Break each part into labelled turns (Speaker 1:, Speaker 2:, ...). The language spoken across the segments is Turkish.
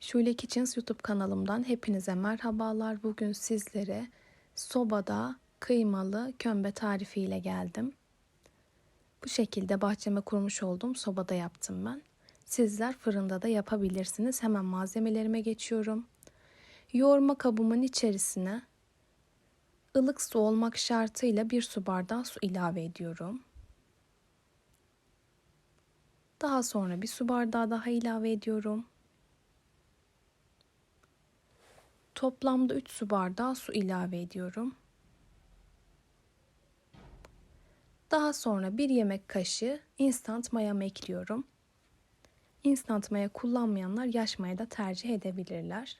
Speaker 1: Şule Kitchens YouTube kanalımdan hepinize merhabalar. Bugün sizlere sobada kıymalı kömbe tarifiyle geldim. Bu şekilde bahçeme kurmuş olduğum sobada yaptım ben. Sizler fırında da yapabilirsiniz. Hemen malzemelerime geçiyorum. Yoğurma kabımın içerisine ılık su olmak şartıyla bir su bardağı su ilave ediyorum. Daha sonra bir su bardağı daha ilave ediyorum. Toplamda 3 su bardağı su ilave ediyorum. Daha sonra 1 yemek kaşığı instant mayamı ekliyorum. Instant maya kullanmayanlar yaş maya da tercih edebilirler.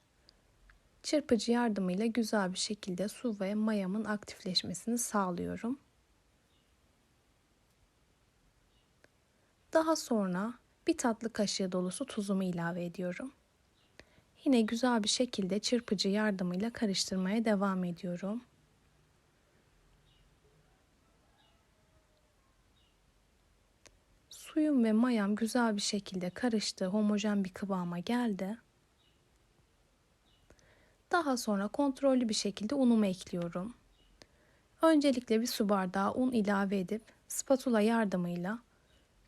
Speaker 1: Çırpıcı yardımıyla güzel bir şekilde su ve mayamın aktifleşmesini sağlıyorum. Daha sonra bir tatlı kaşığı dolusu tuzumu ilave ediyorum. Yine güzel bir şekilde çırpıcı yardımıyla karıştırmaya devam ediyorum. Suyum ve mayam güzel bir şekilde karıştı, homojen bir kıvama geldi. Daha sonra kontrollü bir şekilde unumu ekliyorum. Öncelikle bir su bardağı un ilave edip spatula yardımıyla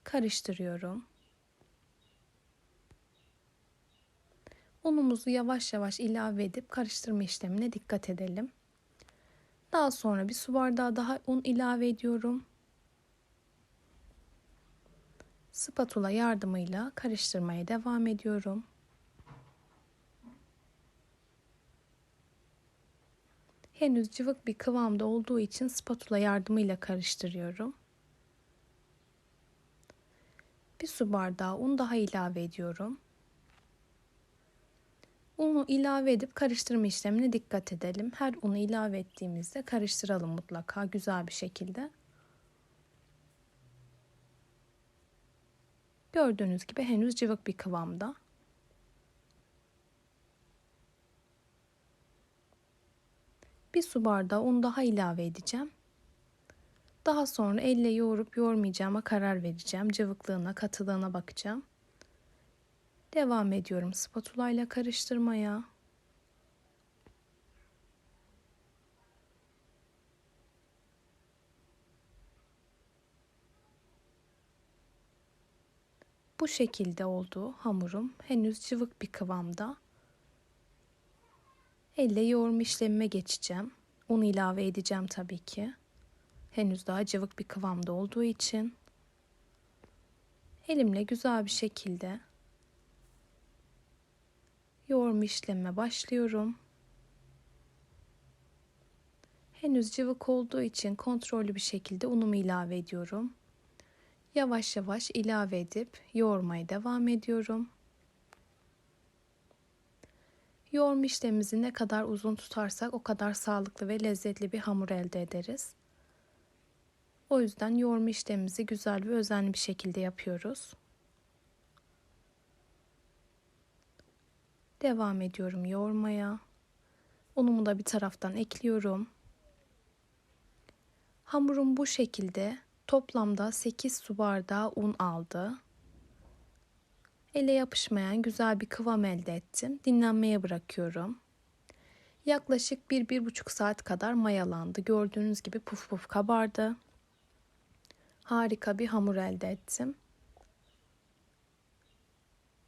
Speaker 1: karıştırıyorum. Unumuzu yavaş yavaş ilave edip karıştırma işlemine dikkat edelim. Daha sonra bir su bardağı daha un ilave ediyorum. Spatula yardımıyla karıştırmaya devam ediyorum. Henüz cıvık bir kıvamda olduğu için spatula yardımıyla karıştırıyorum. Bir su bardağı un daha ilave ediyorum. Unu ilave edip karıştırma işlemine dikkat edelim. Her unu ilave ettiğimizde karıştıralım mutlaka güzel bir şekilde. Gördüğünüz gibi henüz cıvık bir kıvamda. Bir su bardağı un daha ilave edeceğim. Daha sonra elle yoğurup yoğurmayacağıma karar vereceğim. Cıvıklığına, katılığına bakacağım. Devam ediyorum spatula ile karıştırmaya. Bu şekilde oldu hamurum. Henüz cıvık bir kıvamda. Elle yoğurma işlemime geçeceğim. Un ilave edeceğim tabii ki. Henüz daha cıvık bir kıvamda olduğu için. Elimle güzel bir şekilde yoğurma işlemime başlıyorum. Henüz cıvık olduğu için kontrollü bir şekilde unumu ilave ediyorum. Yavaş yavaş ilave edip yoğurmaya devam ediyorum. Yoğurma işlemimizi ne kadar uzun tutarsak o kadar sağlıklı ve lezzetli bir hamur elde ederiz. O yüzden yoğurma işlemimizi güzel ve özenli bir şekilde yapıyoruz. Devam ediyorum yoğurmaya. Unumu da bir taraftan ekliyorum. Hamurum bu şekilde toplamda 8 su bardağı un aldı. Ele yapışmayan güzel bir kıvam elde ettim. Dinlenmeye bırakıyorum. Yaklaşık 1-1,5 saat kadar mayalandı. Gördüğünüz gibi puf puf kabardı. Harika bir hamur elde ettim.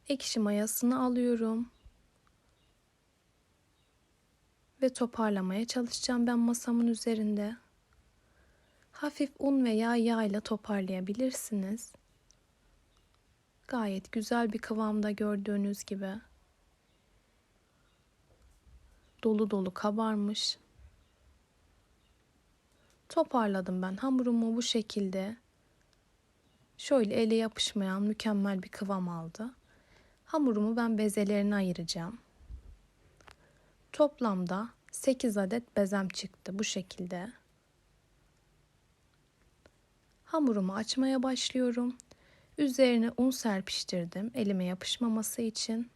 Speaker 1: Ekşi mayasını alıyorum. Ve toparlamaya çalışacağım ben masamın üzerinde. Hafif un veya yağ ile toparlayabilirsiniz. Gayet güzel bir kıvamda gördüğünüz gibi. Dolu dolu kabarmış. Toparladım ben hamurumu bu şekilde. Şöyle ele yapışmayan mükemmel bir kıvam aldı. Hamurumu ben bezelerine ayıracağım. Toplamda 8 adet bezem çıktı bu şekilde. Hamurumu açmaya başlıyorum. Üzerine un serpiştirdim elime yapışmaması için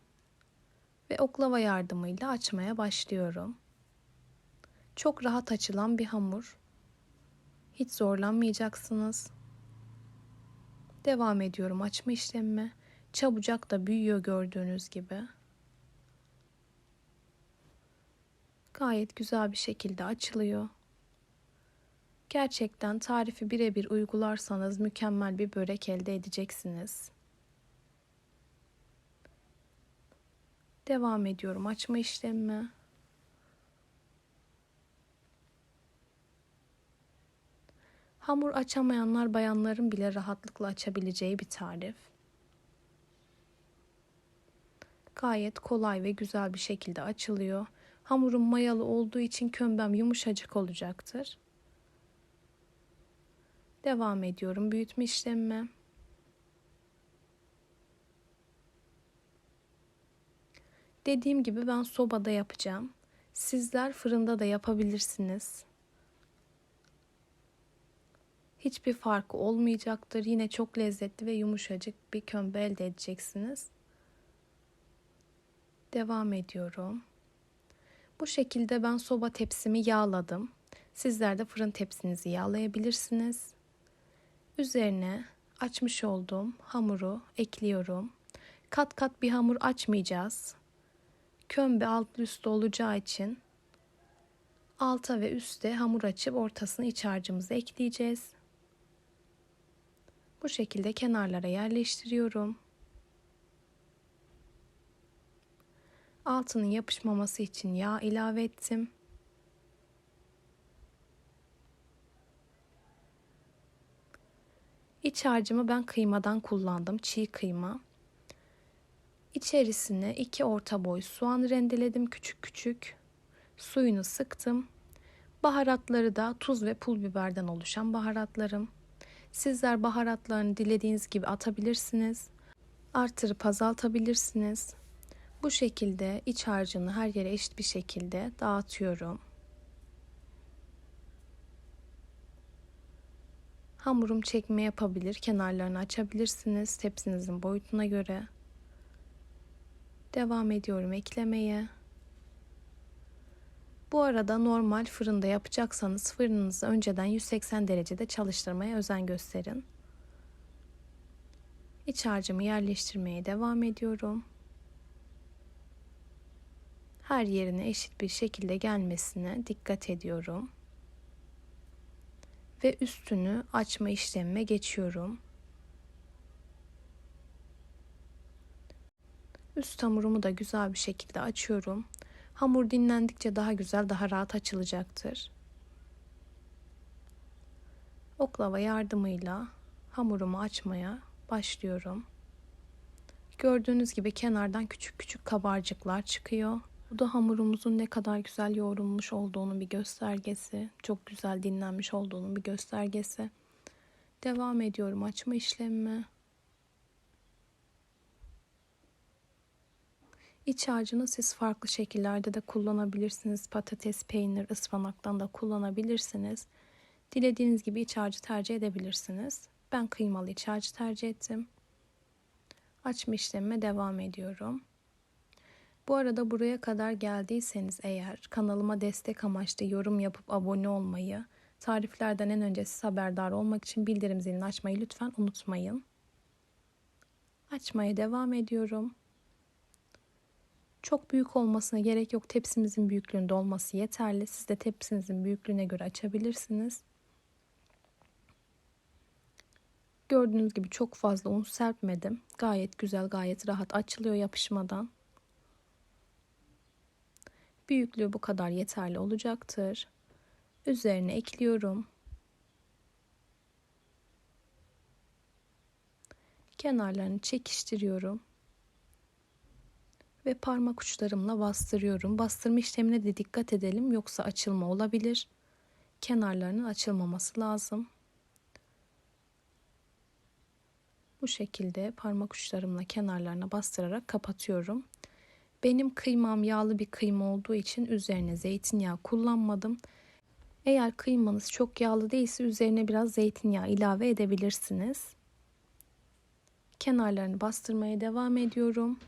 Speaker 1: ve oklava yardımıyla açmaya başlıyorum. Çok rahat açılan bir hamur. Hiç zorlanmayacaksınız. Devam ediyorum açma işlemime. Çabucak da büyüyor gördüğünüz gibi. Gayet güzel bir şekilde açılıyor. Gerçekten tarifi birebir uygularsanız mükemmel bir börek elde edeceksiniz. Devam ediyorum açma işlemime. Hamur açamayanlar bayanların bile rahatlıkla açabileceği bir tarif. Gayet kolay ve güzel bir şekilde açılıyor. Hamurum mayalı olduğu için kömbem yumuşacık olacaktır. Devam ediyorum büyütme işlemime. Dediğim gibi ben sobada yapacağım. Sizler fırında da yapabilirsiniz. Hiçbir farkı olmayacaktır. Yine çok lezzetli ve yumuşacık bir kömbe elde edeceksiniz. Devam ediyorum. Bu şekilde ben soba tepsimi yağladım. Sizler de fırın tepsinizi yağlayabilirsiniz. Üzerine açmış olduğum hamuru ekliyorum. Kat kat bir hamur açmayacağız. Kömbe alt üstte olacağı için alta ve üste hamur açıp ortasına iç harcımızı ekleyeceğiz. Bu şekilde kenarlara yerleştiriyorum. Altının yapışmaması için yağ ilave ettim. İç harcımı ben kıymadan kullandım. Çiğ kıyma. İçerisine iki orta boy soğan rendeledim küçük küçük. Suyunu sıktım. Baharatları da tuz ve pul biberden oluşan baharatlarım. Sizler baharatlarını dilediğiniz gibi atabilirsiniz. Artırıp azaltabilirsiniz. Bu şekilde iç harcını her yere eşit bir şekilde dağıtıyorum. Hamurum çekme yapabilir. Kenarlarını açabilirsiniz tepsinizin boyutuna göre. Devam ediyorum eklemeye. Bu arada normal fırında yapacaksanız fırınınızı önceden 180 derecede çalıştırmaya özen gösterin. İç harcımı yerleştirmeye devam ediyorum. Her yerine eşit bir şekilde gelmesine dikkat ediyorum. Ve üstünü açma işlemime geçiyorum. Üst hamurumu da güzel bir şekilde açıyorum. Hamur dinlendikçe daha güzel, daha rahat açılacaktır. Oklava yardımıyla hamurumu açmaya başlıyorum. Gördüğünüz gibi kenardan küçük küçük kabarcıklar çıkıyor. Bu da hamurumuzun ne kadar güzel yoğrulmuş olduğunun bir göstergesi. Çok güzel dinlenmiş olduğunun bir göstergesi. Devam ediyorum açma işlemime. İç harcını siz farklı şekillerde de kullanabilirsiniz. Patates, peynir, ıspanaktan da kullanabilirsiniz. Dilediğiniz gibi iç harcı tercih edebilirsiniz. Ben kıymalı iç harcı tercih ettim. Açma işlemime devam ediyorum. Bu arada buraya kadar geldiyseniz eğer kanalıma destek amaçlı yorum yapıp abone olmayı, tariflerden en önce siz haberdar olmak için bildirim zilini açmayı lütfen unutmayın. Açmaya devam ediyorum. Çok büyük olmasına gerek yok. Tepsimizin büyüklüğünde olması yeterli. Siz de tepsinizin büyüklüğüne göre açabilirsiniz. Gördüğünüz gibi çok fazla un serpmedim. Gayet güzel, gayet rahat açılıyor yapışmadan. Büyüklüğü bu kadar yeterli olacaktır. Üzerine ekliyorum. Kenarlarını çekiştiriyorum ve parmak uçlarımla bastırıyorum. Bastırma işlemine de dikkat edelim yoksa açılma olabilir. Kenarlarının açılmaması lazım. Bu şekilde parmak uçlarımla kenarlarına bastırarak kapatıyorum. Benim kıymam yağlı bir kıyma olduğu için üzerine zeytinyağı kullanmadım. Eğer kıymanız çok yağlı değilse üzerine biraz zeytinyağı ilave edebilirsiniz. Kenarlarını bastırmaya devam ediyorum.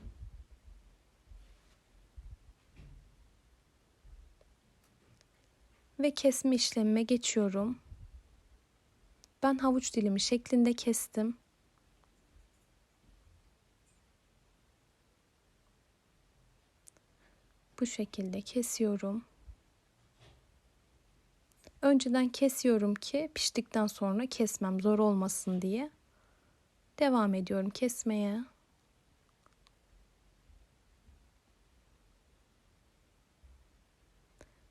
Speaker 1: ve kesme işlemime geçiyorum. Ben havuç dilimi şeklinde kestim. Bu şekilde kesiyorum. Önceden kesiyorum ki piştikten sonra kesmem zor olmasın diye. Devam ediyorum kesmeye.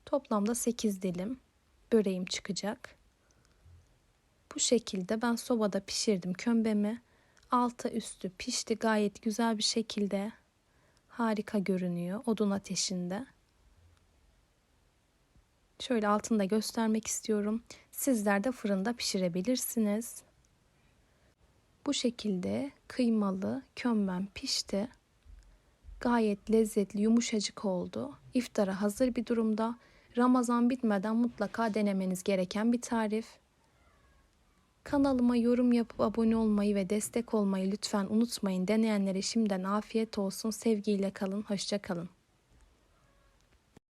Speaker 1: Toplamda 8 dilim böreğim çıkacak. Bu şekilde ben sobada pişirdim kömbemi. Altı üstü pişti gayet güzel bir şekilde. Harika görünüyor odun ateşinde. Şöyle altında göstermek istiyorum. Sizler de fırında pişirebilirsiniz. Bu şekilde kıymalı kömbem pişti. Gayet lezzetli, yumuşacık oldu. İftara hazır bir durumda. Ramazan bitmeden mutlaka denemeniz gereken bir tarif. Kanalıma yorum yapıp abone olmayı ve destek olmayı lütfen unutmayın. Deneyenlere şimdiden afiyet olsun. Sevgiyle kalın, hoşça kalın.